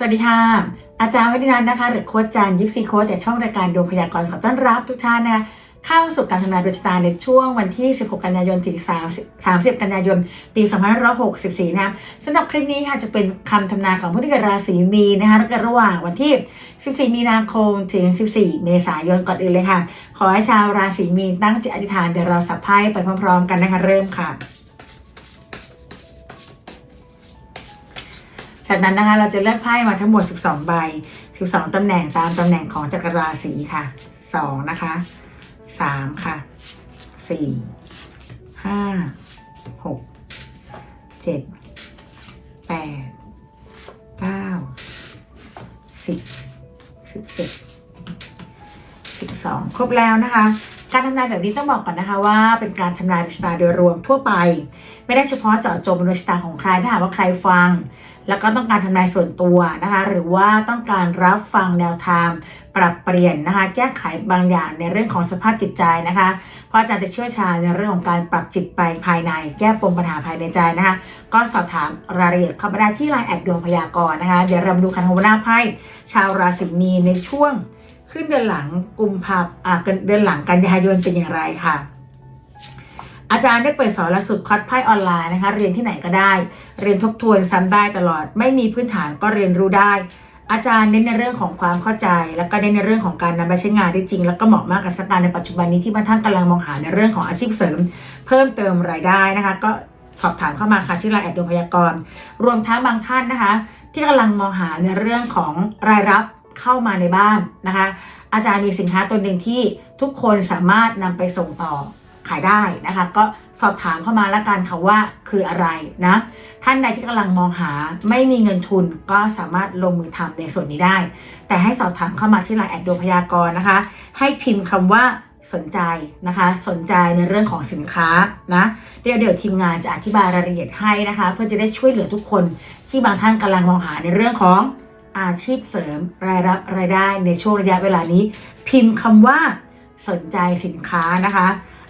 สวัสดีค่ะ อาจารย์วัฒนันนะคะ หรือโค้ชจันยิปซีโค้ชจากช่องรายการดวงพยากรณ์ขอต้อนรับทุกท่านนะคะเข้าสู่การทำนายดวงชะตาในช่วงวันที่ 16 กันยายนถึง 30 30กันยายน ปี 2564นะคะสำหรับคลิปนี้ค่ะจะเป็นคำทำนายของผู้ที่เกิดราศีมีนะคะระหว่างวันที่ 14 มีนาคมถึง 14 เมษายนก่อนอื่นเลยค่ะ ขอให้ชาวราศีมีนตั้งจิตอธิษฐานเดี๋ยวเราสับไพ่ไปพร้อมๆ กันนะคะเริ่มค่ะ จากนั้นนะคะเราจะเลือกไพ่มาทั้งหมด 12 ใบ 12 ตำแหน่งตามตำแหน่งของจักรราศีค่ะ 2 นะคะ 3 ค่ะ 4 5 6 7 8 9 10 11 12ครบแล้วนะคะ การทำนายแบบนี้ต้องบอกก่อนนะคะว่าเป็นการทำนายดวงชะตาโดยรวมทั่วไป ไม่ได้เฉพาะเจาะจงดวงชะตาของใครถ้าหากว่าใครฟัง แล้วก็ต้องการทำนายส่วนตัวนะคะหรือว่าต้องการรับฟังแนวทางปรับเปลี่ยนนะคะแก้ไขบางอย่างในเรื่องของสภาพจิตใจนะคะเพราะอาจารย์จะเชี่ยวชาญในเรื่องของการปรับจิตไปภายใน แก้ปมปัญหาภายในใจนะคะก็สอบถามรายละเอียดเข้ามาได้ที่ไลน์แอดดวงพยากรณ์นะคะเดี๋ยวเรามาดูคันธวนาไพ่ชาวราศีมีในช่วงขึ้นเดือนหลังกุมภาอ่าเดือนหลังกันยายนเป็นอย่างไรค่ะ อาจารย์ได้เปิดสอนหลักสูตรคอร์สไพ่ออนไลน์นะคะ เรียนที่ไหนก็ได้ เรียนทบทวนซ้ำได้ตลอด ไม่มีพื้นฐานก็เรียนรู้ได้ อาจารย์เน้นในเรื่องของความเข้าใจ แล้วก็เน้นในเรื่องของการนำไปใช้งานได้จริง แล้วก็เหมาะมากกับสถานการณ์ในปัจจุบันนี้ที่บางท่านกำลังมองหาในเรื่องของอาชีพเสริม เพิ่มเติมรายได้นะคะ ก็สอบถามเข้ามาค่ะที่ไลน์แอดดวงพยากรณ์รวมทั้งบางท่านนะคะ ที่กำลังมองหาในเรื่องของรายรับเข้ามาในบ้านนะคะ อาจารย์มีสินค้าตัวหนึ่งที่ทุกคนสามารถนำไปส่งต่อ ขายได้นะคะ ก็สอบถามเข้ามาล้วกันค่ะว่าคืออะไรนะ ท่านใดที่กำลังมองหาไม่มีเงินทุนก็สามารถลงมือทำในส่วนนี้ได้ แต่ให้สอบถามเข้ามาที่ไลน์แอดดวงพยากรณ์นะคะ ให้พิมพ์คำว่าสนใจนะคะ สนใจในเรื่องของสินค้านะเดี๋ยวเดี๋ยวทีมงานจะอธิบายรายละเอียดให้นะคะ เพื่อจะได้ช่วยเหลือทุกคนที่บางท่านกำลังมองหาในเรื่องของอาชีพเสริมรายรับรายได้ในช่วงระยะเวลานี้ พิมพ์คำว่าสนใจสินค้านะคะ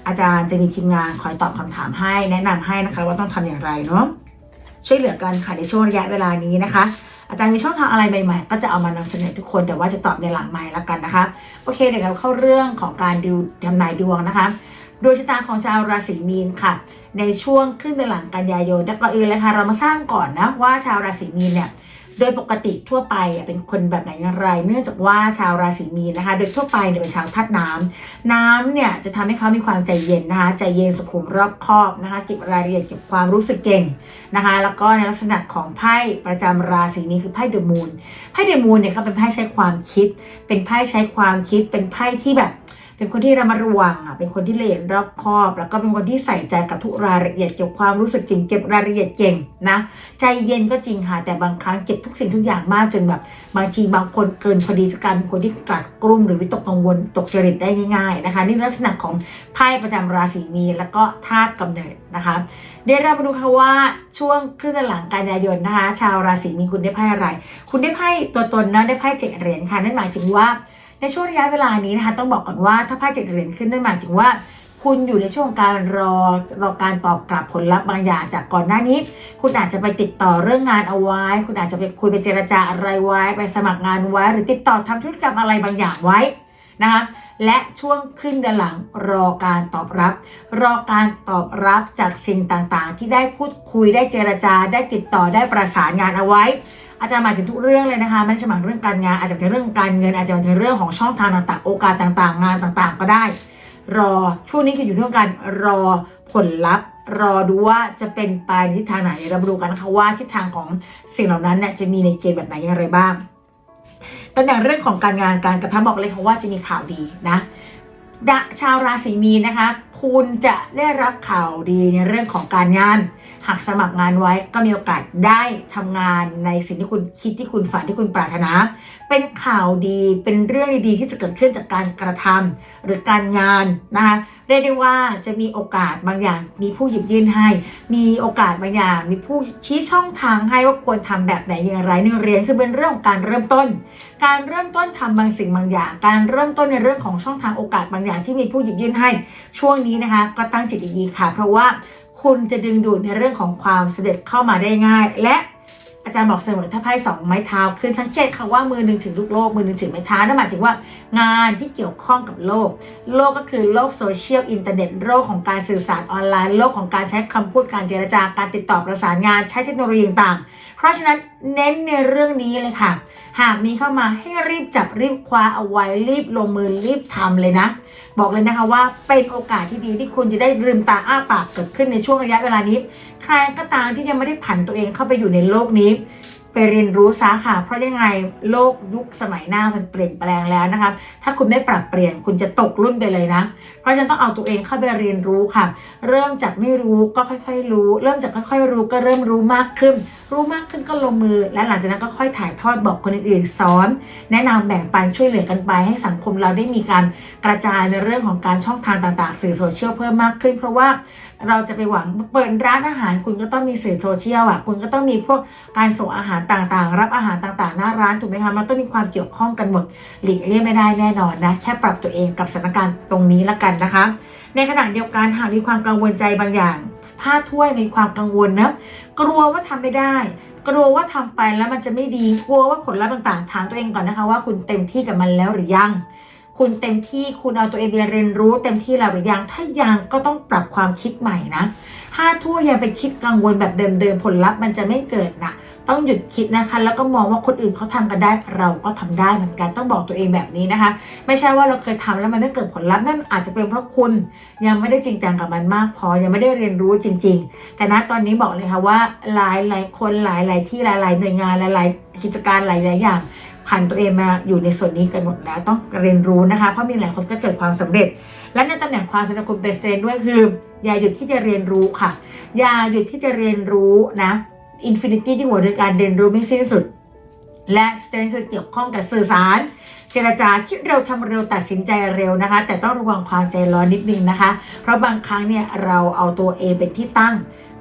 อาจารย์จะมีทีมงานคอยตอบคำถามให้แนะนำให้นะคะว่าต้องทำอย่างไรเนาะช่วยเหลือกันค่ะในช่วงระยะเวลานี้นะคะ อาจารย์มีช่องทางอะไรใหม่ๆ ก็จะเอามานำเสนอทุกคนแต่ว่าจะตอบในหลังไมค์ล้วกันนะคะโอเคเดี๋ยวเราเข้าเรื่องของการดูทำนายดวงนะคะดวงชะตาของชาวราศีมีนค่ะ ในช่วงครึ่งเดือนหลังกันยายนแต่ก่อนอื่นเลยค่ะเรามาสร้างก่อนนะว่าชาวราศีมีนเนี่ย โดยปกติทั่วไปเป็นคนแบบไหนอย่างไร เนื่องจากว่าชาวราศีมีนนะคะ โดยทั่วไปเนี่ยเป็นชาวธาตุน้ำน้ำเนี่ยจะทำให้เขามีความใจเย็นนะคะ ใจเย็นสุขุมรอบคอบนะคะเก็บรายละเอียดเก็บความรู้สึกเก่งนะคะ แล้วก็ในลักษณะของไพ่ประจำราศีนี้คือไพ่เดอะมูนไพ่เดอะมูนเนี่ยก็เป็นไพ่ใช้ความคิด เป็นไพ่ใช้ความคิดเป็นไพ่ที่แบบ เป็นคนที่ระมัดระวังอะเป็นคนที่ละเอียดรอบคอบ แล้วก็เป็นคนที่ใส่ใจกับทุกรายละเอียดเก็บความรู้สึกเก่งเก็บรายละเอียดเก่งนะ ใจเย็นก็จริงค่ะแต่บางครั้งเก็บทุกสิ่งทุกอย่างมากจนแบบบางทีบางคนเกินพอดีจะกลายเป็นคนที่กลัดกลุ้มหรือวิตกกังวลตกจริตได้ง่าย ๆนะคะ นี่ลักษณะของไพ่ประจำราศีมีนแล้วก็ธาตุกำเนิดนะคะเดี๋ยวเรามาดูค่ะว่าช่วงครึ่งหลังกันยายนนะคะ ชาวราศีมีนคุณได้ไพ่อะไร คุณได้ไพ่ตัวตนนะได้ไพ่เจ็ดเหรียญค่ะนั่นหมายถึงว่า ในช่วงระยะเวลานี้นะคะต้องบอกก่อนว่าถ้าไพ่เจ็ดเหรียญขึ้นนั่นหมายถึงว่าคุณอยู่ในช่วงการรอรอการตอบกลับผลลัพธ์บางอย่างจากก่อนหน้านี้ คุณอาจจะไปติดต่อเรื่องงานเอาไว้ คุณอาจจะไปคุยไปเจรจาอะไรไว้ ไปสมัครงานไว้ หรือติดต่อทำธุรกรรมอะไรบางอย่างไว้นะคะและช่วงครึ่งเดือนหลังรอการตอบรับ รอการตอบรับจากสิ่งต่างๆ ที่ได้พูดคุยได้เจรจาได้ติดต่อได้ประสานงานเอาไว้ อาจจะหมายถึงทุกเรื่องเลยนะคะไม่ใช่หมายเรื่องการงานอาจจะเป็นเรื่องการเงินอาจจะเป็นเรื่องของช่องทางต่างๆ โอกาสต่างๆ งานต่างๆ ก็ได้ รอช่วงนี้คืออยู่ที่การรอผลลัพธ์ รอดูว่าจะเป็นไปในทิศทางไหนเราดูกันนะคะว่าทิศทางของสิ่งเหล่านั้นเนี่ยจะมีในเกณฑ์แบบไหนอย่างไรบ้างตำแหน่งเรื่องของการงานการกระทำบอกเลยค่ะว่าจะมีข่าวดีนะดะชาวราศีมีนนะคะ คุณจะได้รับข่าวดีในเรื่องของการงาน หากสมัครงานไว้ก็มีโอกาสได้ทำงานในสิ่งที่คุณคิดที่คุณฝันที่คุณปรารถนา เป็นข่าวดีเป็นเรื่องดีๆที่จะเกิดขึ้นจากการกระทำหรือการงานนะคะเรียกได้ว่าจะมีโอกาสบางอย่างมีผู้หยิบยื่นให้ มีโอกาสบางอย่างมีผู้ชี้ช่องทางให้ว่าควรทำแบบไหนอย่างไรหนึ่งเรียนคือเป็นเรื่องของการเริ่มต้น การเริ่มต้นทำบางสิ่งบางอย่าง การเริ่มต้นในเรื่องของช่องทางโอกาสบางอย่างที่มีผู้หยิบยื่นให้ช่วงนี้นะคะก็ตั้งจิตดีๆค่ะ เพราะว่าคุณจะดึงดูดในเรื่องของความสำเร็จเข้ามาได้ง่าย และอาจารย์บอกเสมอถ้าไพ่สองไม้เท้าขึ้นสังเกตค่ะว่ามือหนึ่งถือลูกโลก มือหนึ่งถือไม้เท้านั่นหมายถึงว่างานที่เกี่ยวข้องกับโลก โลกก็คือโลกโซเชียลอินเทอร์เน็ตโลกของการสื่อสารออนไลน์ โลกของการใช้คำพูดการเจรจาการติดต่อประสานงานใช้เทคโนโลยีต่างๆ เพราะฉะนั้นเน้นในเรื่องนี้เลยค่ะ หากมีเข้ามาให้รีบจับรีบคว้าเอาไว้รีบลงมือรีบทำเลยนะ บอกเลยนะคะว่าเป็นโอกาสที่ดีที่คุณจะได้ลืมตาอ้าปากเกิดขึ้นในช่วงระยะเวลานี้ ใครก็ตามที่ยังไม่ได้ผันตัวเองเข้าไปอยู่ในโลกนี้ ไปเรียนรู้ซะค่ะ เพราะยังไงโลกยุคสมัยหน้ามันเปลี่ยนแปลงแล้วนะคะ ถ้าคุณไม่ปรับเปลี่ยนคุณจะตกรุ่นไปเลยนะ เพราะฉะนั้นต้องเอาตัวเองเข้าไปเรียนรู้ค่ะ เริ่มจากไม่รู้ก็ค่อยๆรู้ เริ่มจากค่อยๆรู้ก็เริ่มรู้มากขึ้น รู้มากขึ้นก็ลงมือ และหลังจากนั้นก็ค่อยถ่ายทอดบอกคนอื่นๆสอน แนะนำแบ่งปันช่วยเหลือกันไป ให้สังคมเราได้มีการกระจายในเรื่องของการช่องทางต่าง ๆ สื่อโซเชียลเพิ่มมากขึ้น เพราะว่า เราจะไปหวังเปิดร้านอาหารคุณก็ต้องมีสื่อโซเชียลอะคุณก็ต้องมีพวกการส่งอาหารต่างๆ รับอาหารต่างๆ หน้าร้านถูกไหมคะมันต้องมีความเกี่ยวข้องกันหมดหลีกเลี่ยงไม่ได้แน่นอนนะแค่ปรับตัวเองกับสถานการณ์ตรงนี้ละกันนะคะ ในขณะเดียวกันหากมีความกังวลใจบางอย่างผ้าถ้วยมีความกังวลนะกลัวว่าทำไม่ได้ กลัวว่าทำไปแล้วมันจะไม่ดีกลัวว่าผลลัพธ์ต่างๆถามตัวเองก่อนนะคะว่าคุณเต็มที่กับมันแล้วหรือยัง คุณเต็มที่คุณเอาตัวเองไปเรียนรู้เต็มที่แล้วหรือยังถ้ายังก็ต้องปรับความคิดใหม่นะห้าทั่วย่าไปคิดกังวลแบบเดิมๆผลลัพธ์มันจะไม่เกิดนะต้องหยุดคิดนะคะ แล้วก็มองว่าคนอื่นเขาทำกันได้ เราก็ทำได้เหมือนกันต้องบอกตัวเองแบบนี้นะคะ ไม่ใช่ว่าเราเคยทำแล้วมันไม่เกิดผลลัพธ์นั่นอาจจะเป็นเพราะคุณยังไม่ได้จริงจังกับมันมากพอยังไม่ได้เรียนรู้จริง ๆ แต่ณตอนนี้บอกเลยค่ะว่าหลายหลายๆคนหลายหลายๆที่หลายหลายๆหน่วยงานหลายหลายๆกิจการหลายหลายๆอย่าง ผ่านตัวเองมาอยู่ในส่วนนี้กันหมดแล้วต้องเรียนรู้นะคะ เพราะมีหลายคนก็เกิดความสำเร็จ และในตำแหน่งความสำเร็จคุณเป็นสเตนด้วยคือ อย่าหยุดที่จะเรียนรู้ค่ะ อย่าหยุดที่จะเรียนรู้นะอินฟินิตี้ที่หัวด้วยการเรียนรู้ไม่สิ้นสุด และสเตนคือเกี่ยวข้องกับสื่อสาร เจรจาคิดเร็วทำเร็วตัดสินใจเร็วนะคะ แต่ต้องระวังความใจร้อนนิดนึงนะคะ เพราะบางครั้งเนี่ยเราเอาตัวเองเป็นที่ตั้ง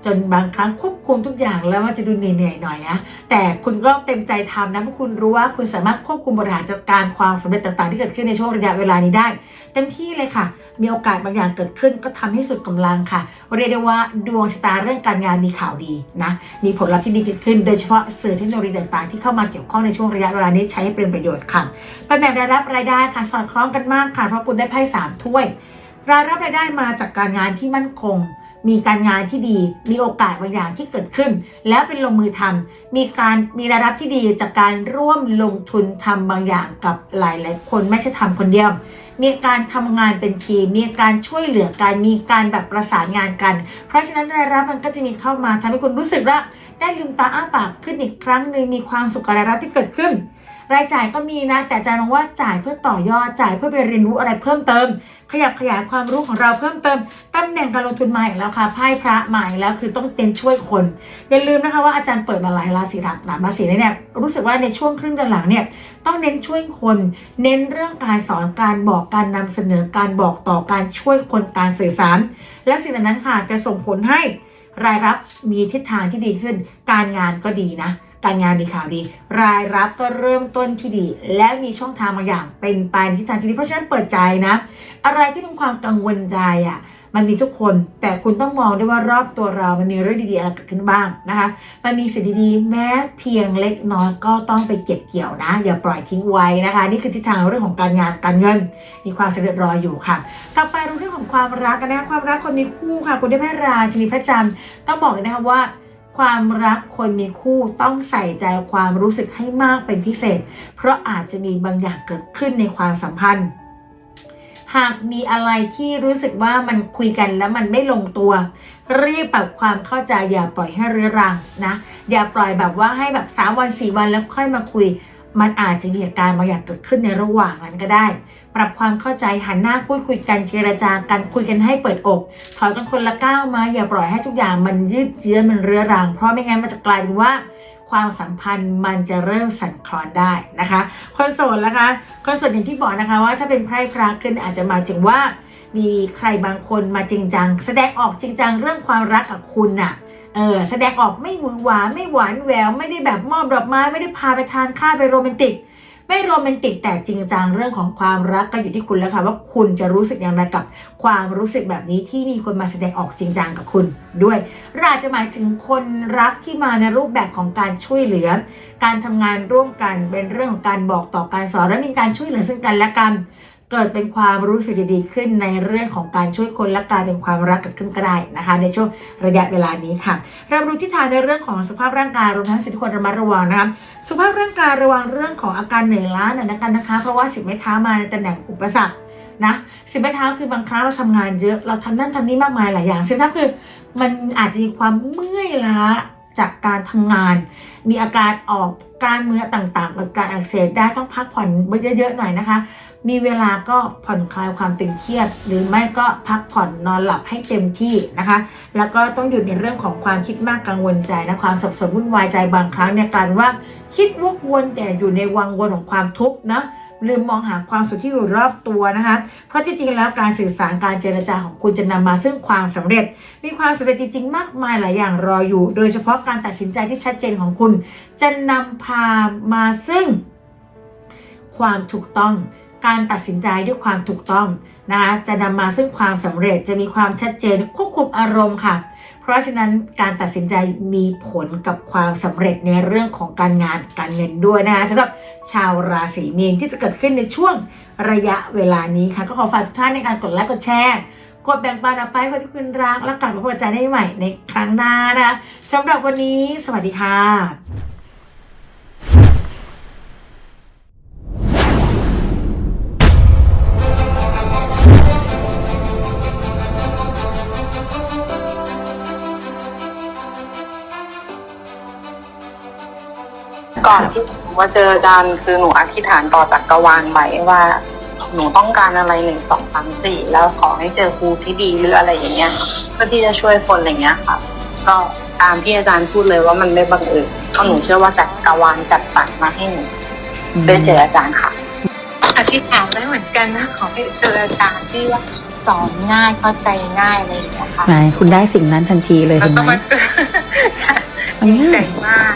จนบางครั้งควบคุมทุกอย่างแล้วมันจะดูเหนื่อยๆหน่อยนะแต่คุณก็เต็มใจทำนะเพราะคุณรู้ว่าคุณสามารถควบคุมบริหารจัดการความสำเร็จต่างๆ ที่เกิดขึ้นในช่วงระยะเวลานี้ได้ เต็มที่เลยค่ะ มีโอกาสบางอย่างเกิดขึ้นก็ทำให้สุดกำลังค่ะ เรียกได้ว่าดวงชะตาเรื่องการงานมีข่าวดีนะมีผลลัพธ์ที่ดีเกิดขึ้น โดยเฉพาะสื่อเทคโนโลยีต่างๆ ที่เข้ามาเกี่ยวข้องในช่วงระยะเวลานี้ใช้ให้เป็นประโยชน์ค่ะตำแหน่งรายรับรายได้ค่ะสอดคล้องกันมากค่ะเพราะคุณได้ไพ่สามถ้วยรายรับรายได้มาจากการงานที่มั่นคง มีการงานที่ดี มีโอกาสบางอย่างที่เกิดขึ้น แล้วเป็นลงมือทำมีการมีรายรับที่ดีจากการร่วมลงทุนทำบางอย่างกับหลายๆคนไม่ใช่ทำคนเดียว มีการทำงานเป็นทีม มีการช่วยเหลือกัน มีการแบบประสานงานกัน เพราะฉะนั้นรายรับมันก็จะมีเข้ามาทำให้คุณรู้สึกว่าได้ลืมตาอ้าปากขึ้นอีกครั้งหนึ่งมีความสุขกับรายรับที่เกิดขึ้น รายจ่ายก็มีนะ แต่อาจารย์มองว่าจ่ายเพื่อต่อยอดจ่ายเพื่อไปเรียนรู้อะไรเพิ่มเติม ขยับขยายความรู้ของเราเพิ่มเติมตำแหน่งการลงทุนมาอีกแล้วค่ะไพ่พระมาอีกแล้วคือต้องเต็นช่วยคนอย่าลืมนะคะว่าอาจารย์เปิดมาหลายราศีหลักหลายราศีเนี่ยรู้สึกว่าในช่วงครึ่งเดือนหลังเนี่ยต้องเน้นช่วยคน เน้นเรื่องการสอนการบอกการนำเสนอการบอกต่อการช่วยคนการสื่อสาร และสิ่งนั้นค่ะจะส่งผลให้รายรับมีทิศทางที่ดีขึ้น การงานก็ดีนะ การงานมีข่าวดี รายรับก็เริ่มต้นที่ดี และมีช่องทางบางอย่างเป็นไปในทิศทางที่ดีเพราะฉะนั้นเปิดใจนะ อะไรที่เป็นความกังวลใจอะมันมีทุกคน แต่คุณต้องมองด้วยว่ารอบตัวเรา มันมีเรื่องดีๆอะไรเกิดขึ้นบ้างนะคะ มันมีสิ่งดีๆ แม้เพียงเล็กน้อยก็ต้องไปเก็บเกี่ยวนะ อย่าปล่อยทิ้งไว้นะคะ นี่คือทิศทางเรื่องของการงานการเงิน มีความสำเร็จรออยู่ค่ะต่อไปเรื่องของความรักกันนะคะความรักคนมีคู่ค่ะคุณได้แม่ราชินีพระจันทร์ต้องบอกเลยนะคะว่า ความรักคนมีคู่ต้องใส่ใจความรู้สึกให้มากเป็นพิเศษ เพราะอาจจะมีบางอย่างเกิดขึ้นในความสัมพันธ์ หากมีอะไรที่รู้สึกว่ามันคุยกันแล้วมันไม่ลงตัว รีบปรับความเข้าใจอย่าปล่อยให้เรื้อรังนะ อย่าปล่อยแบบว่าให้แบบสามวันสี่วันแล้วค่อยมาคุย มันอาจจะมีเหตุการณ์บางอย่างเกิดขึ้นในระหว่างนั้นก็ได้ ปรับความเข้าใจหันหน้าพูดคุยกันเจรจากันคุยกันให้เปิดอก ถอยกันคนละก้าวมา อย่าปล่อยให้ทุกอย่างมันยืดเยื้อมันเรื้อรัง เพราะไม่งั้นมันจะกลายเป็นว่าความสัมพันธ์มันจะเริ่มสั่นคลอนได้นะคะ คนโสดนะคะ คนโสดอย่างที่บอกนะคะว่าถ้าเป็นไพร่พระขึ้นอาจจะมาถึงว่า มีใครบางคนมาจริงจัง แสดงออกจริงจังเรื่องความรักกับคุณน่ะ เออแสดงออกไม่หวือหวาไม่หวานแหววไม่ได้แบบมอบดอกไม้ไม่ได้พาไปทานข้าวไปโรแมนติก ไม่โรแมนติกแต่จริงจังเรื่องของความรักก็อยู่ที่คุณแล้วค่ะว่าคุณจะรู้สึกอย่างไรกับ ความรู้สึกแบบนี้ที่มีคนมาแสดงออกจริงจังกับคุณด้วยหรืออาจจะหมายถึงคนรักที่มาในรูปแบบของการช่วยเหลือ การทำงานร่วมกันเป็นเรื่องของการบอกต่อการสอนและมีการช่วยเหลือซึ่งกันและกัน เกิดเป็นความรู้สึกดีๆขึ้นในเรื่องของการช่วยคนและกายเป็นความรักเกิดขึ้นก็ได้นะคะ ในช่วงระยะเวลานี้ค่ะ เราดูที่ทางในเรื่องของสุขภาพร่างกายรวมทั้งสิ่งที่ควรระมัดระวังนะคะสุขภาพร่างกายระวังเรื่องของอาการเหนื่อยล้าหน่อยนะกันนะคะ เพราะว่าสิบไม้เท้ามาในตำแหน่งอุปสรรคนะสิบไม้เท้าคือบางครั้งเราทำงานเยอะเราทำนั่นทำนี่มากมายหลายอย่างสิบไม้เท้าคือ มันอาจจะมีความเมื่อยล้า จากการทำงาน มีอาการออกกล้ารเนื้อต่างๆเกิดการอักเสบได้ต้องพักผ่อนเยอะๆหน่อยนะคะ มีเวลาก็ผ่อนคลายความตึงเครียด หรือไม่ก็พักผ่อนนอนหลับให้เต็มที่นะคะ แล้วก็ต้องหยุดในเรื่องของความคิดมากกังวลใจนะความสับสนวุ่นวายใจบางครั้งเนี่ยกายเป็นว่าคิดวกวนแต่อยู่ในวังวนของความทุกข์นะ ลืมมองหาความสุขที่อยู่รอบตัวนะคะ เพราะที่จริงแล้วการสื่อสารการเจรจาของคุณจะนำมาซึ่งความสำเร็จ มีความสำเร็จจริงๆมากมายหลายอย่างรออยู่ โดยเฉพาะการตัดสินใจที่ชัดเจนของคุณ จะนำพามาซึ่ง ความถูกต้อง การตัดสินใจด้วยความถูกต้องนะคะจะนำมาซึ่งความสำเร็จจะมีความชัดเจนควบคุมอารมณ์ค่ะ เพราะฉะนั้นการตัดสินใจมีผลกับความสำเร็จในเรื่องของการงานการเงินด้วยนะคะสำหรับชาวราศีมีนที่จะเกิดขึ้นในช่วงระยะเวลานี้ค่ะ ก็ขอฝากทุกท่านในการกดไลค์กดแชร์กดแบ่งปันออกไปเพื่อที่คุณรักและกลับมาพบกันใหม่ในครั้งหน้านะคะสำหรับวันนี้ สวัสดีค่ะ ก่อนที่หนูมาเจออาจารย์คือหนูอธิษฐานต่อจักรวาลไว้ว่า หนูต้องการอะไรหนึ่งสองสามสี่แล้วขอให้เจอครูที่ดีหรืออะไรอย่างเงี้ยเพื่อที่จะช่วยคนอะไรเงี้ยค่ะ ก็ตามที่อาจารย์พูดเลยว่ามันไม่บังเอิญเพราะหนูเชื่อว่าจักรวาลจัดสรรมาให้หนูได้เจออาจารย์ค่ะอธิษฐานไว้เหมือนกันนะขอให้เจออาจารย์ที่ว่าสอนง่ายเข้าใจง่ายอะไรอย่างเงี้ยค่ะไหนคุณได้สิ่งนั้นทันทีเลยแล้วเห็นก็ไหมมาเจอมันดีใจง่ายมาก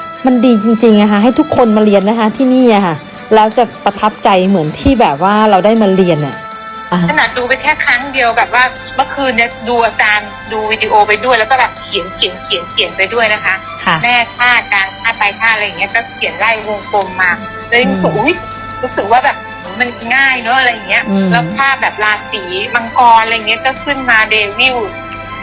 มันดีจริงๆอะค่ะให้ทุกคนมาเรียนนะคะที่นี่อะค่ะแล้วจะประทับใจเหมือนที่แบบว่าเราได้มาเรียนอะขนาดดูไปแค่ครั้งเดียวแบบว่าเมื่อคืนเนี่ยดูอาจารย์ดูวิดีโอไปด้วย แล้วก็แบบเขียนเขียนเขียนเขียนไปด้วยนะคะค่ะแม่ท่ากลางท่าไปท่าอะไรอย่างเงี้ยก็เขียนไล่วงกลมมาเลยรู้สึกอุ้ยรู้สึกว่าแบบมันง่ายเนอะอะไรอย่างเงี้ยอืมแล้วภาพแบบราศีมังกรอะไรเงี้ยก็ขึ้นมาเดวิล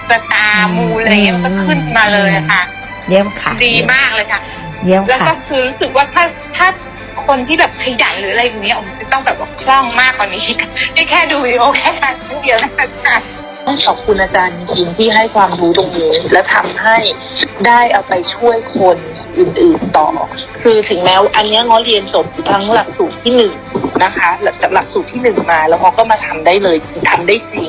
สตาร์มูอะไรเงี้ยมันก็ขึ้นมาเลยอะค่ะเยี่ยมค่ะ ดีมากเลยค่ะ เยี่ยมแล้วก็ค่ะคือรู้สึกว่าถ้าถ้าคนที่แบบขยันหรืออะไรอย่างเงี้ยผมจะต้องแบบว่าคล่องมากกว่านี้นี่แค่ดูวิดีโอแค่ครั้งเดียวนะค่ะต้องขอบคุณอาจารย์จริงๆที่ให้ความรู้ตรงนี้ และทำให้ได้เอาไปช่วยคนอื่นๆต่อ คือถึงแม้ว่าอันเนี้ยง้อเรียนจบทั้งหลักสูตรที่หนึ่งนะคะหลังจากหลักสูตรที่หนึ่งมา แล้วเขาก็มาทำได้เลยทำได้จริง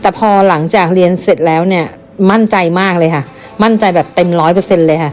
แต่พอหลังจากเรียนเสร็จแล้วเนี่ย มั่นใจมากเลยค่ะ มั่นใจแบบเต็มร้อยเปอร์เซ็นเลยค่ะ